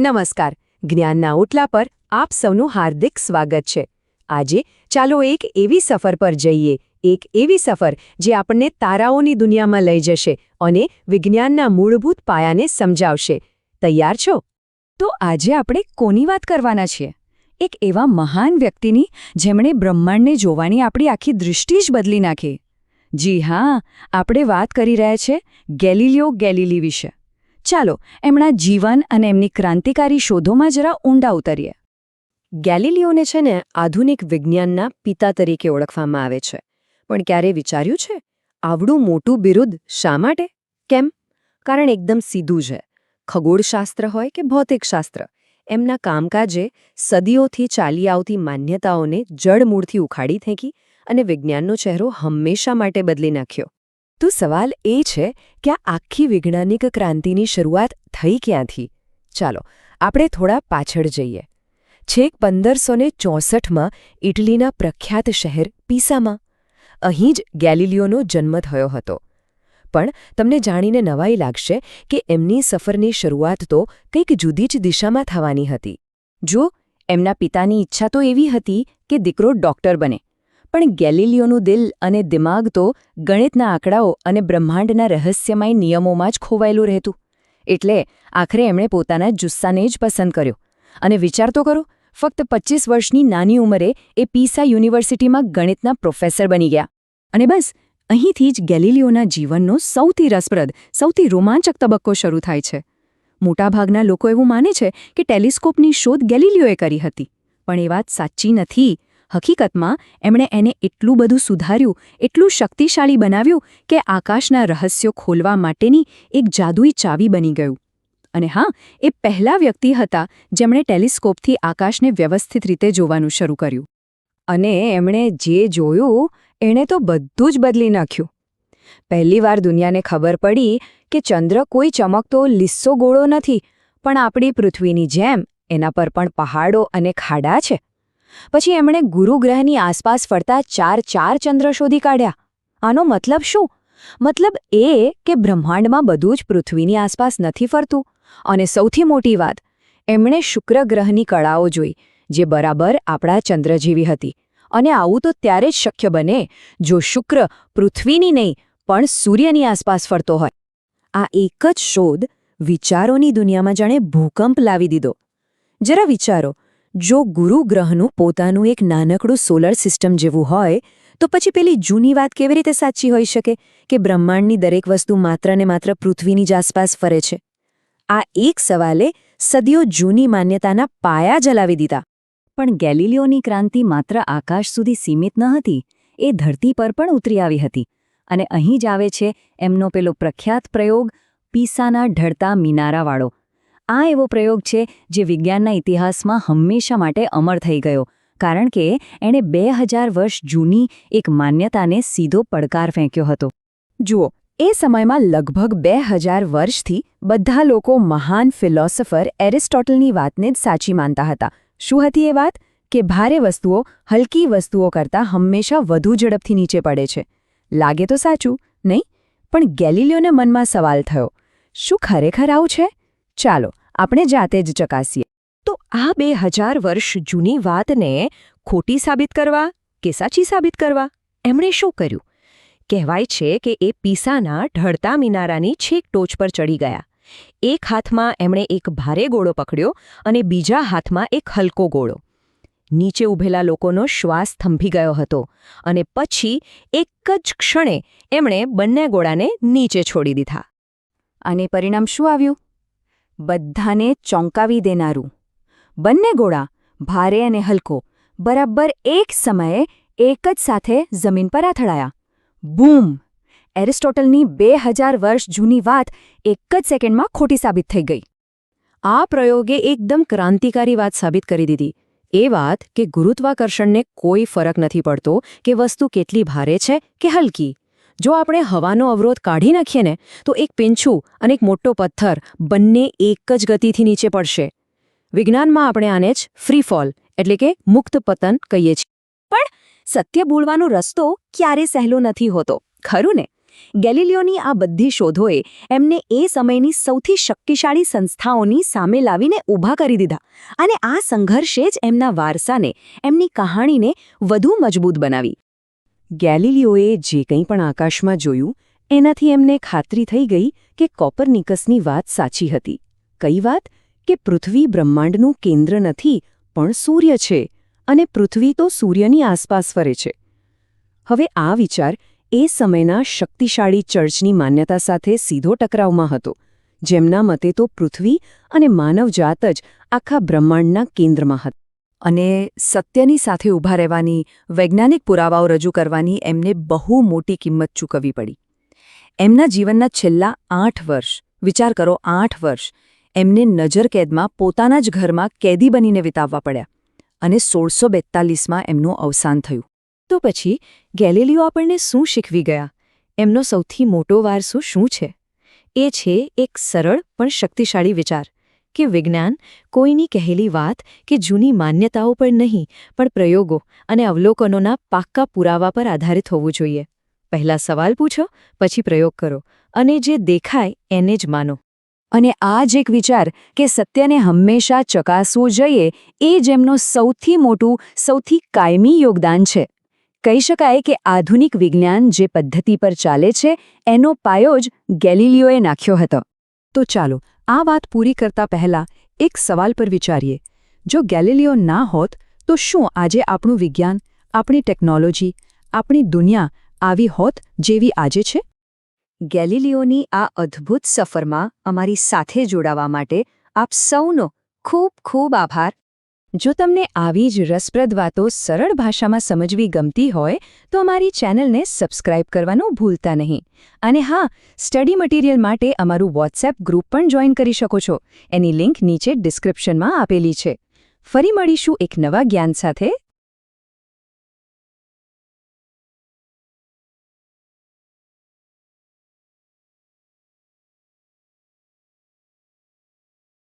નમસ્કાર. જ્ઞાનના ઓટલા પર આપ સૌનું હાર્દિક સ્વાગત છે. આજે ચાલો એક એવી સફર પર જઈએ, એક એવી સફર જે આપણને તારાઓની દુનિયામાં લઈ જશે અને વિજ્ઞાનના મૂળભૂત પાયાને સમજાવશે. તૈયાર છો? તો આજે આપણે કોની વાત કરવાના છીએ? એક એવા મહાન વ્યક્તિની જેમણે બ્રહ્માંડને જોવાની આપણી આખી દૃષ્ટિ જ બદલી નાખી. જી હા, આપણે વાત કરી રહ્યા છે ગેલિલિયો ગેલિલી વિશે. ચાલો એમના જીવન અને એમની ક્રાંતિકારી શોધોમાં જરા ઊંડા ઉતરીએ. ગેલિલિયોને છે ને આધુનિક વિજ્ઞાનના પિતા તરીકે ઓળખવામાં આવે છે. પણ ક્યારે વિચાર્યું છે? આવડું મોટું બિરુદ શા માટે? કેમ? કારણ એકદમ સીધું છે. ખગોળશાસ્ત્ર હોય કે ભૌતિકશાસ્ત્ર, એમના કામકાજે સદીઓથી ચાલી આવતી માન્યતાઓને જડમૂળથી ઉખાડી ફેંકી અને વિજ્ઞાનનો ચહેરો હંમેશા માટે બદલી નાખ્યો. તો સવાલ એ છે કે આ આખી વૈજ્ઞાનિક ક્રાંતિની શરૂઆત થઈ ક્યાંથી? ચાલો, આપણે થોડા પાછળ જઈએ. છેક પંદરસો ને ચોસઠમાં ઇટલીના પ્રખ્યાત શહેર પીસામાં. અહીં જ ગેલિલિયોનો જન્મ થયો હતો. પણ તમને જાણીને નવાઈ લાગશે કે એમની સફરની શરૂઆત તો કંઈક જુદી જ દિશામાં થવાની હતી. જો એમના પિતાની ઈચ્છા તો એવી હતી કે દીકરો ડોક્ટર બને. પણ ગેલિલિયોનું દિલ અને દિમાગ તો ગણિતના આંકડાઓ અને બ્રહ્માંડના રહસ્યમય નિયમોમાં જ ખોવાયેલું રહેતું. એટલે આખરે એમણે પોતાના જુસ્સાને જ પસંદ કર્યો. અને વિચાર તો કરો, ફક્ત પચીસ વર્ષની નાની ઉંમરે એ પીસા યુનિવર્સિટીમાં ગણિતના પ્રોફેસર બની ગયા. અને બસ, અહીંથી જ ગેલિલિયોના જીવનનો સૌથી રસપ્રદ, સૌથી રોમાંચક તબક્કો શરૂ થાય છે. મોટાભાગના લોકો એવું માને છે કે ટેલિસ્કોપની શોધ ગેલિલિયોએ કરી હતી. પણ એ વાત સાચી નથી. હકીકતમાં, એમણે એને એટલું બધું સુધાર્યું, એટલું શક્તિશાળી બનાવ્યું કે આકાશના રહસ્યો ખોલવા માટેની એક જાદુઈ ચાવી બની ગયું. અને હા, એ પહેલા વ્યક્તિ હતા જેમણે ટેલિસ્કોપથી આકાશને વ્યવસ્થિત રીતે જોવાનું શરૂ કર્યું. અને એમણે જે જોયું, એણે તો બધું જ બદલી નાખ્યું. પહેલીવાર દુનિયાને ખબર પડી કે ચંદ્ર કોઈ ચમકતો લીસ્સો ગોળો નથી, પણ આપણી પૃથ્વીની જેમ એના પર પણ પહાડો અને ખાડા છે. પછી એમણે ગુરુગ્રહની આસપાસ ફરતા ચાર ચાર ચંદ્ર શોધી કાઢ્યા. આનો મતલબ શું? મતલબ એ કે બ્રહ્માંડમાં બધું જ પૃથ્વીની આસપાસ નથી ફરતું. અને સૌથી મોટી વાત, એમણે શુક્ર ગ્રહની કળાઓ જોઈ, જે બરાબર આપણા ચંદ્ર જેવી હતી. અને આવું તો ત્યારે જ શક્ય બને, જો શુક્ર પૃથ્વીની નહીં, પણ સૂર્યની આસપાસ ફરતો હોય. આ એક જ શોધ વિચારોની દુનિયામાં જાણે ભૂકંપ લાવી દીધો. જરા વિચારો જો ગુરુ ગ્રહનું પોતાનું એક નાનકડું સોલર સિસ્ટમ જેવું હોય, તો પછી પેલી જૂની વાત કેવી રીતે સાચી હોઈ શકે કે બ્રહ્માંડની દરેક વસ્તુ માત્ર ને માત્ર પૃથ્વીની જ આસપાસ ફરે છે? આ એક સવાલે સદીઓ જૂની માન્યતાના પાયા જલાવી દીધા. પણ ગેલિલિયોની ક્રાંતિ માત્ર આકાશ સુધી સીમિત ન હતી, એ ધરતી પર પણ ઉતરી આવી હતી અને અહીં જ આવે છે એમનો પેલો પ્રખ્યાત પ્રયોગ પીસાના ઢળતા મિનારાવાળો. આ એવો પ્રયોગ છે જે વિજ્ઞાનના ઇતિહાસમાં હંમેશા માટે અમર થઈ ગયો, કારણ કે એણે બે વર્ષ જૂની એક માન્યતાને સીધો પડકાર ફેંક્યો હતો. જુઓ, એ સમયમાં લગભગ બે વર્ષથી બધા લોકો મહાન ફિલોસોફર એરિસ્ટોટલની વાતને જ સાચી માનતા હતા. શું હતી એ વાત? કે ભારે વસ્તુઓ, હલકી વસ્તુઓ કરતાં હંમેશા વધુ ઝડપથી નીચે પડે છે. લાગે તો સાચું, નહીં? પણ ગેલિલિયોને મનમાં સવાલ થયો. શું ખરેખર આવું છે? ચાલો આપણે જાતે જ ચકાસીએ. તો આ બે હજાર વર્ષ જૂની વાતને ખોટી સાબિત કરવા કે સાચી સાબિત કરવા? એમણે શું કર્યું? કહેવાય છે કે એ પીસાના ઢળતા મિનારાની છેક ટોચ પર ચડી ગયા. એક હાથમાં એમણે એક ભારે ગોળો પકડ્યો અને બીજા હાથમાં એક હલકો ગોળો. નીચે ઊભેલા લોકોનો શ્વાસ થંભી ગયો હતો અને પછી એક જ ક્ષણે એમણે બંને ગોળાને નીચે છોડી દીધા. અને પરિણામ શું આવ્યું? બધાને ચોંકાવી દેનારું. બંને ગોળા, ભારે અને હલકો, બરાબર એક સમયે એક જ સાથે જમીન પર આથડાયા બૂમ! એરિસ્ટોટલની બે હજાર વર્ષ જૂની વાત એક જ સેકન્ડમાં ખોટી સાબિત થઈ ગઈ. આ પ્રયોગે એકદમ ક્રાંતિકારી વાત સાબિત કરી દીધી. એ વાત કે ગુરુત્વાકર્ષણને કોઈ ફરક નથી પડતો કે વસ્તુ કેટલી ભારે છે કે હલકી. જો આપણે હવાનો અવરોધ કાઢી નાખીએ ને, તો એક પીંછું અને એક મોટો પથ્થર બંને એક જ ગતિથી નીચે પડશે. વિજ્ઞાનમાં આપણે આને જ ફ્રી ફોલ એટલે કે મુક્ત પતન કહીએ છીએ. પણ સત્ય બોલવાનો રસ્તો ક્યારે સહેલો નથી હોતો, ખરું ને? ગેલિલિયોની આ બધી શોધોએ એમને એ સમયની સૌથી શક્તિશાળી સંસ્થાઓની સામે લાવીને ઊભા કરી દીધા અને આ સંઘર્ષે જ એમના વારસાને, એમની કહાણીને વધુ મજબૂત બનાવી. ગેલિલિયોએ જે કંઈ પણ આકાશમાં જોયું, એનાથી એમને ખાતરી થઈ ગઈ કે કોપરનિકસની વાત સાચી હતી. કઈ વાત? કે પૃથ્વી બ્રહ્માંડનું કેન્દ્ર નથી, પણ સૂર્ય છે, અને પૃથ્વી તો સૂર્યની આસપાસ ફરે છે. હવે આ વિચાર એ સમયના શક્તિશાળી ચર્ચની માન્યતા સાથે સીધો ટકરાવમાં હતો, જેમના મતે તો પૃથ્વી અને માનવજાત જ આખા બ્રહ્માંડના કેન્દ્રમાં હતી. અને સત્યની સાથે ઊભા રહેવાની વૈજ્ઞાનિક પુરાવાઓ રજૂ કરવાની એમને બહુ મોટી કિંમત ચૂકવવી પડી. એમના જીવનના છેલ્લા આઠ વર્ષ, વિચાર કરો આઠ વર્ષ, એમને નજરકેદમાં પોતાના જ ઘરમાં કેદી બનીને વિતાવવા પડ્યા અને સોળસો બેતાલીસમાં એમનું અવસાન થયું. તો પછી ગેલેલિયો આપણને શું શીખવી ગયા? એમનો સૌથી મોટો વારસો શું છે? એ છે એક સરળ પણ શક્તિશાળી વિચાર. કે વિજ્ઞાન કોઈની કહેલી વાત કે જૂની માન્યતાઓ પર નહીં, પણ પ્રયોગો અને અવલોકનોના પાક્કા પુરાવા પર આધારિત હોવું જોઈએ. પહેલા સવાલ પૂછો, પછી પ્રયોગ કરો, અને જે દેખાય એને જ માનો. અને આ જ એક વિચાર કે સત્યને હંમેશા ચકાસવું જોઈએ, એ જેમનું સૌથી મોટું, સૌથી કાયમી યોગદાન છે. કહી શકાય કે આધુનિક વિજ્ઞાન જે પદ્ધતિ પર ચાલે છે, એનો પાયો જ ગેલિલિયોએ નાખ્યો હતો. તો ચાલો આ વાત પૂરી કરતા પહેલા એક સવાલ પર વિચારીએ. જો ગેલિલિયો ના હોત, તો શું આજે આપણું વિજ્ઞાન, આપણી ટેકનોલોજી, આપણી દુનિયા આવી હોત જેવી આજે છે? ગેલિલિયોની આ અદ્ભુત સફરમાં અમારી સાથે જોડાવા માટે આપ સૌનો ખૂબ ખૂબ આભાર. જો તમને આવી જ રસપ્રદ વાતો સરળ ભાષામાં સમજવી ગમતી હોય, તો અમારી ચેનલને સબસ્ક્રાઇબ કરવાનું ભૂલતા નહીં. અને હા, સ્ટડી મટીરિયલ માટે અમારું વોટ્સએપ ગ્રુપ પણ જોઈન કરી શકો છો. એની લિંક નીચે ડિસ્ક્રિપ્શનમાં આપેલી છે. ફરી મળીશું એક નવા જ્ઞાન સાથે.